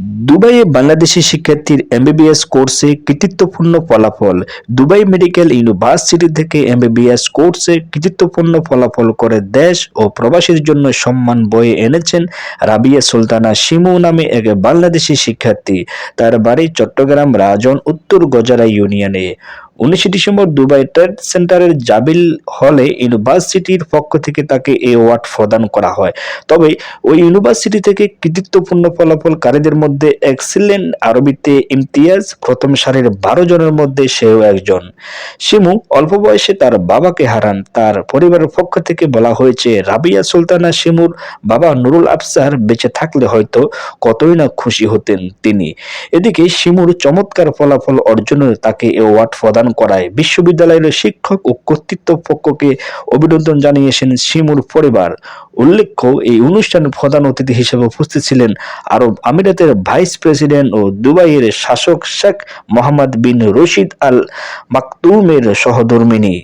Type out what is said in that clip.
দুবাইয়ে বাংলাদেশি শিক্ষার্থীর এমবিবিএস কোর্সে কৃতিত্বপূর্ণ ফলাফল। দুবাই মেডিকেল ইউনিভার্সিটি থেকে এমবিবিএস কোর্সে কৃতিত্বপূর্ণ ফলাফল করে দেশ ও প্রবাসীর জন্য সম্মান বয়ে এনেছেন রাবিয়া সুলতানা শিমু নামে এক বাংলাদেশি শিক্ষার্থী। তার বাড়ি চট্টগ্রাম রাজন উত্তর গজারা ইউনিয়নে। উনিশে ডিসেম্বর দুবাই ট্রেড সেন্টারের জাবিল হলে ইউনিভার্সিটির পক্ষ থেকে তাকে এই অ্যাওয়ার্ড প্রদান করা হয়। তবে ওই ইউনিভার্সিটি থেকে কৃতিত্বপূর্ণ ফলাফলকারীদের মধ্যে এক্সিলেন্ট আরবিতে ইমতিয়াজ, প্রথম সারির বারো জনের মধ্যে সেও একজন। শিমু, অল্প বয়সে তার বাবাকে হারান। তার পরিবারের পক্ষ থেকে বলা হয়েছে, রাবিয়া সুলতানা শিমুর বাবা নুরুল আফসার বেঁচে থাকলে হয়তো কতই না খুশি হতেন তিনি। এদিকে শিমুর চমৎকার ফলাফল অর্জনে তাকে এ অ্যাওয়ার্ড প্রদান করায়। বিশ্ববিদ্যালয়ের শিক্ষক ও কর্তৃপক্ষকে অভিনন্দন জানিয়েছেন শিমুর পরিবার। উল্লেখ্য, এই অনুষ্ঠান প্রধান অতিথি হিসেবে উপস্থিত ছিলেন আরব আমিরাতের ভাইস প্রেসিডেন্ট ও দুবাইয়ের শাসক শেখ মোহাম্মদ বিন রশিদ আল মাকতুমের সহধর্মিনী।